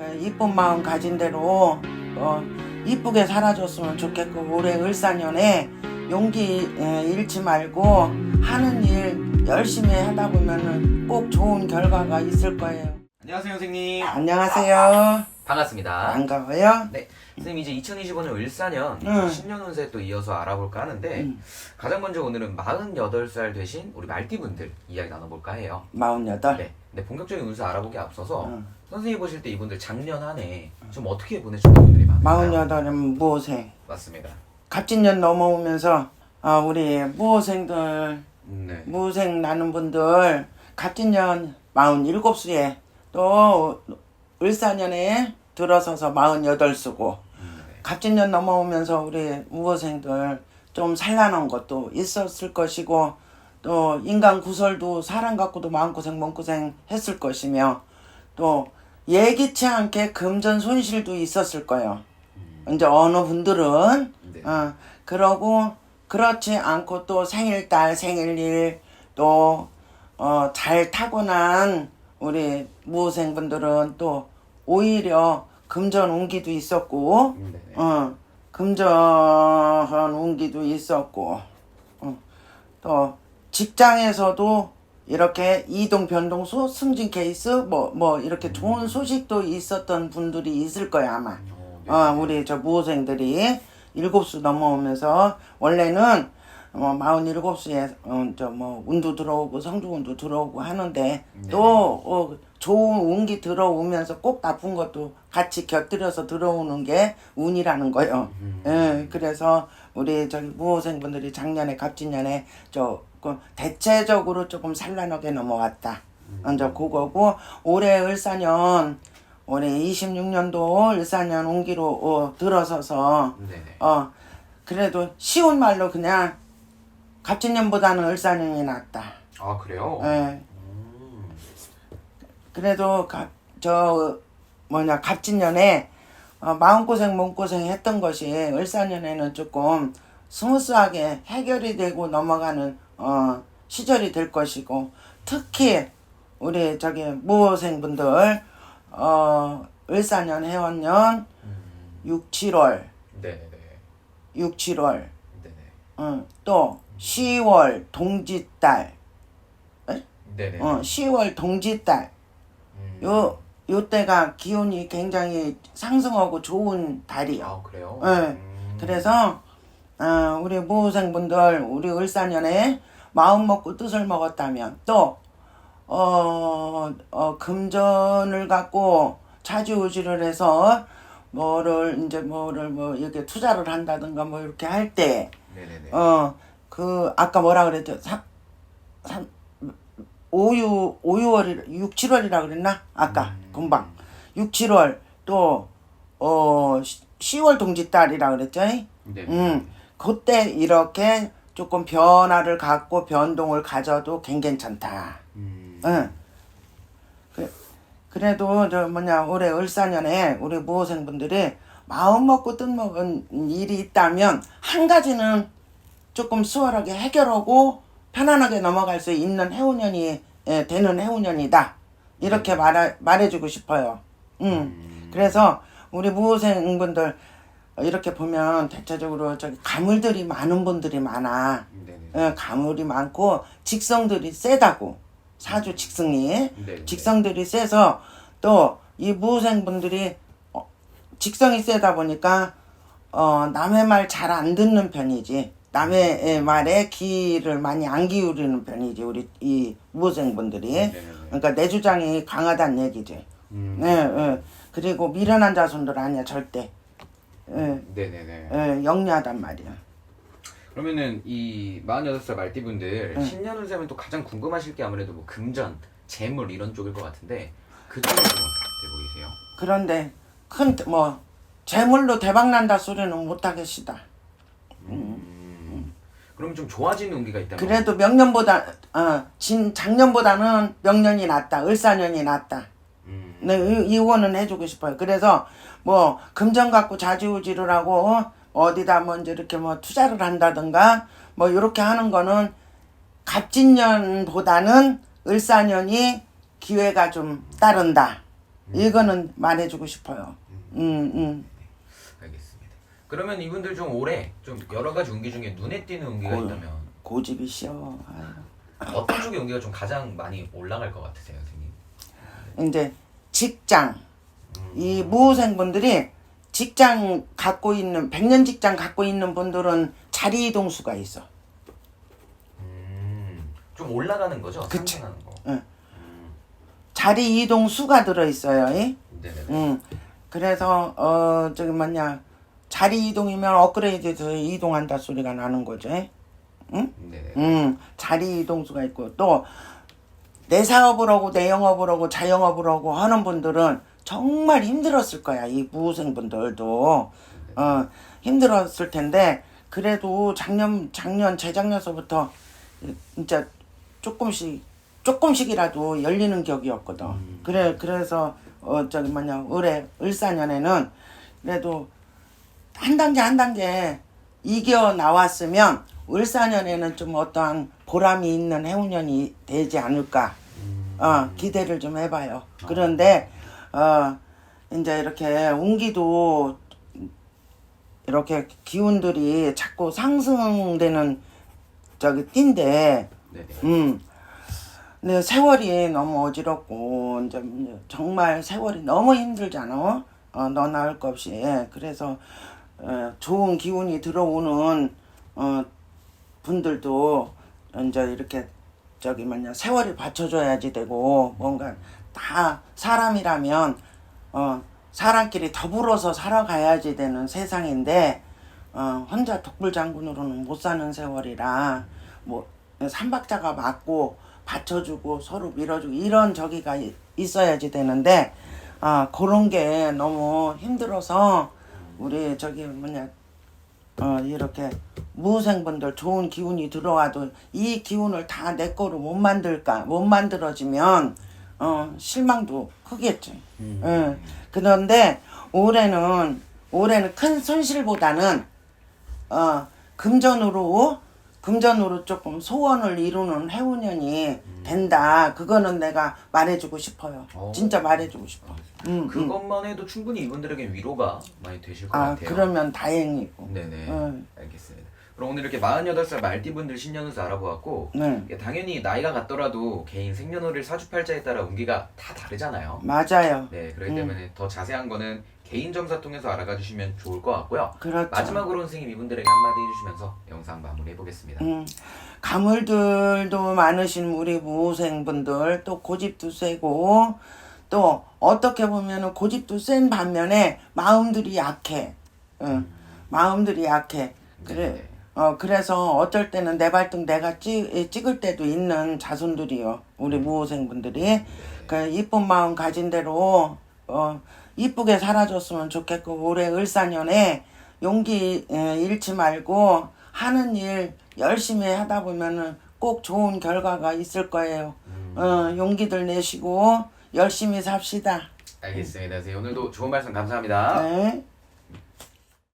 그 이쁜 마음 가진 대로 어, 이쁘게 살아줬으면 좋겠고 올해 을사년에 용기 예, 잃지 말고 하는 일 열심히 하다 보면은 꼭 좋은 결과가 있을 거예요. 안녕하세요 선생님 안녕하세요. 반갑습니다 반가워요. 네 선생님 이제 2025년 을사년 응. 신년 운세 또 이어서 알아볼까 하는데 응. 가장 먼저 오늘은 48살 되신 우리 말띠분들 이야기 나눠볼까 해요 마흔여덟. 네 근데 본격적인 운세 알아보기 앞서서 응. 선생님이 보실 때 이분들 작년 한 해 좀 어떻게 보내셨던 분들이 많아요? 마흔여덟은 무호생. 맞습니다 갑진년 넘어오면서 아, 우리 무호생들 네 무생 나는 분들 갑진년 47수에 또 을사년에 들어서서 48수고 음, 네. 갑진년 넘어오면서 우리 무호생들 좀 산란한 것도 있었을 것이고 또 인간 구설도 사람 갖고도 마음고생 몸고생 했을 것이며 또 예기치 않게 금전 손실도 있었을 거예요. 이제 어느 분들은 네. 어, 그러고 그렇지 않고 또 생일달 생일일 또 어, 잘 타고난 우리 무생분들은 또 오히려 금전 운기도 있었고 음, 네네. 어, 금전 운기도 있었고 어, 또 직장에서도 이렇게 이동 변동수 승진 케이스 뭐뭐 이렇게 좋은 소식도 있었던 분들이 있을 거야 아마. 어, 네. 어, 우리 저 무호생들이 일곱 수 넘어오면서 원래는 어, 마흔 일곱 수에 어, 저뭐 운도 들어오고 성주운도 들어오고 하는데 네. 또 어, 좋은 운기 들어오면서 꼭 나쁜 것도 같이 곁들여서 들어오는 게 운이라는 거요. 음. 예, 그래서 우리 저기 무호생분들이 작년에 갑진년에 저그 대체적으로 조금 산란하게 넘어왔다. 먼저 그거고 올해 을사년 올해 26년도 을사년 운기로 어, 들어서서 네네 어 그래도 쉬운 말로 그냥 갑진년보다는 을사년이 낫다. 아 그래요? 예. 음. 그래도 가, 저 뭐냐 갑진년에 어, 마음고생 몸고생 했던 것이 을사년에는 조금 스무스하게 해결이 되고 넘어가는 어, 시절이 될 것이고 특히 우리 저기 무호생분들 어, 을사년 해원년 음. 6, 7월 네네네 6, 7월 네네 어, 또 10월 동지달 네네 어, 10월 동지달 음. 요, 요 때가 기온이 굉장히 상승하고 좋은 달이요. 아 그래요? 네. 음. 그래서, 어, 우리 모생분들, 우리 을사년에 마음 먹고 뜻을 먹었다면, 또, 어, 어, 금전을 갖고 차지우지를 해서, 뭐를, 이제 뭐를 뭐, 이렇게 투자를 한다든가 뭐 이렇게 할 때, 네네네 어, 그, 아까 뭐라 그랬죠? 삼, 삼, 5, 6, 5, 6월이, 6, 7월이라 그랬나? 아까, 음. 금방. 6, 7월, 또, 어, 10월 동지달이라 그랬죠? 네네 음, 그때 이렇게 조금 변화를 갖고 변동을 가져도 괜찮다. 음. 응. 그, 그래도 저 뭐냐 올해 을사년에 우리 무호생분들이 마음 먹고 뜻 먹은 일이 있다면 한 가지는 조금 수월하게 해결하고 편안하게 넘어갈 수 있는 해운년이 예, 되는 해운년이다. 이렇게 말해 말해주고 싶어요. 음. 그래서 우리 무호생분들 이렇게 보면 대체적으로 저기 가물들이 많은 분들이 많아. 네네 예, 가물이 많고 직성들이 세다고 사주 직성이 네. 직성들이 세서 또 이 무생분들이 어, 직성이 세다 보니까 어, 남의 말 잘 안 듣는 편이지 남의 예, 말에 귀를 많이 안 기울이는 편이지 우리 이 무생분들이 네네네. 그러니까 내 주장이 강하다는 얘기지 음. 예, 예. 그리고 미련한 자손들 아니야 절대 예, 네네네 예, 영리하단 말이야 그러면은 이 48살 말띠분들 응. 신년 운세면 또 가장 궁금하실 게 아무래도 뭐 금전, 재물 이런 쪽일 것 같은데 그쪽은 좀 어떻게 보이세요? 그런데 큰 뭐 재물로 대박 난다 소리는 못 하겠시다. 음. 그럼 좀 좋아지는 운기가 있다면 그래도 명년보다 어 진 작년보다는 명년이 낫다. 을사년이 낫다. 음. 네, 이- 이 원은 해주고 싶어요. 그래서 뭐 금전 갖고 자지우지를 하고 어, 어디다 뭐 이제 이렇게 뭐 투자를 한다든가 뭐 이렇게 하는 거는 갑진년보다는 을사년이 기회가 좀 따른다. 이거는 말해주고 싶어요. 음, 음. 그러면 이분들 좀 올해 좀 여러 가지 운기 중에 눈에 띄는 운기가 고- 있다면 고집이. 아유. 어떤 쪽의 운기가 좀 가장 많이 올라갈 것 같으세요, 선생님? 이제 직장 이 무호생분들이 직장 갖고 있는 백년 직장 갖고 있는 분들은 자리 이동 수가 있어. 음, 좀 올라가는 거죠? 그치. 상승하는 거. 응. 자리 이동 수가 들어 있어요. 이? 네네. 음. 그래서 어 저기 뭐냐 자리 이동이면 업그레이드해서 이동한다 소리가 나는 거죠. 이? 응? 네네. 음, 자리 이동수가 있고 또 내 사업을 하고 내 영업을 하고 자영업을 하고 하는 분들은 정말 힘들었을 거야 이 무생분들도 어 힘들었을 텐데 그래도 작년 작년 재작년서부터 진짜 조금씩 조금씩이라도 열리는 격이었거든 그래 그래서 어 저기 뭐냐 올해 을사년에는 그래도 한 단계 한 단계 이겨 나왔으면 을사년에는 좀 어떠한 보람이 있는 해운년이 되지 않을까 어 기대를 좀 해봐요 그런데 어 이제 이렇게 운기도 이렇게 기운들이 자꾸 상승되는 저기 띠인데. 음. 근데 세월이 너무 어지럽고 이제 정말 세월이 너무 힘들잖아. 어, 너 나을 것 없이. 예, 그래서 어, 좋은 기운이 들어오는 어, 분들도 이제 이렇게 저기 뭐냐 세월이 받쳐줘야지 되고 뭔가 다 사람이라면 어, 사람끼리 더불어서 살아가야지 되는 세상인데 어, 혼자 독불장군으로는 못 사는 세월이라 뭐 삼박자가 맞고 받쳐주고 서로 밀어주고 이런 저기가 이- 있어야지 되는데 아 그런 게 너무 힘들어서 우리 저기 뭐냐 어 이렇게 무생분들 좋은 기운이 들어와도 이 기운을 다 내 거로 못 만들까 못 만들어지면 어 실망도 크겠지. 응. 그런데 올해는 올해는 큰 손실보다는 어 금전으로 금전으로 조금 소원을 이루는 해운년이 된다. 그거는 내가 말해주고 싶어요. 오. 진짜 말해주고 싶어. 음, 음. 그것만 해도 충분히 이분들에게 위로가 많이 되실 것 아 같아요. 그러면 다행이고. 네네. 응. 알겠습니다. 그럼 오늘 이렇게 48살 말띠분들 신년운세 알아보았고 네 이게 당연히 나이가 같더라도 개인 생년월일 사주팔자에 따라 운기가 다 다르잖아요. 맞아요. 네, 그렇기 음. 때문에 더 자세한 거는 개인 점사 통해서 알아가 주시면 좋을 것 같고요. 그렇죠. 마지막으로 선생님 이분들에게 한마디 해주시면서 영상 마무리해 보겠습니다. 음, 가물들도 많으신 우리 무생분들 또 고집도 세고 또 어떻게 보면은 고집도 센 반면에 마음들이 약해. 응. 마음들이 약해. 그래. 네. 어 그래서 어쩔 때는 내 발등 내가 찍, 찍을 때도 있는 자손들이요. 우리 무호생분들이 그 이쁜 마음 가진 대로 어 이쁘게 살아줬으면 좋겠고 올해 을사년에 용기 에, 잃지 말고 하는 일 열심히 하다 보면은 꼭 좋은 결과가 있을 거예요. 어 용기들 내시고 열심히 삽시다. 알겠습니다. 선생님 오늘도 좋은 말씀 감사합니다. 네.